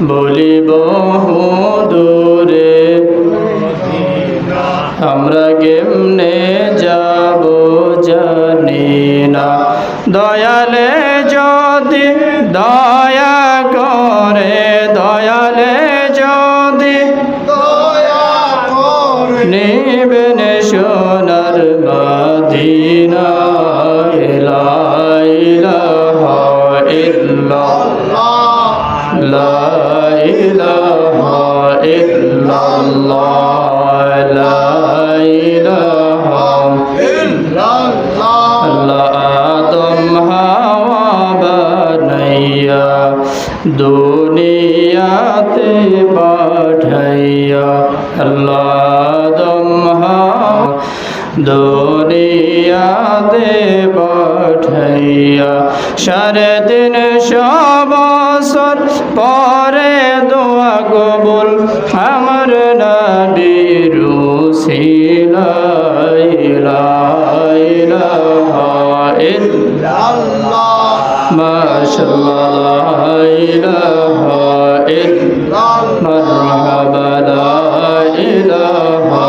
না বলি বহু দূরে আমরা কেমনে যাব জানি না। দয়ালে যদি দয়া আদম হাওয়া বানাইয়া দুনিয়াতে পাঠাইয়া আল্লাহ আদম হাওয়া দুনিয়াতে পাঠাইয়া সাড়ে তিন বছর পরে দোয়া কবুল আমার নবীর মাশাল্লাহ লা ইলাহা ইল্লাল্লাহ মারহাবা লা ইলাহা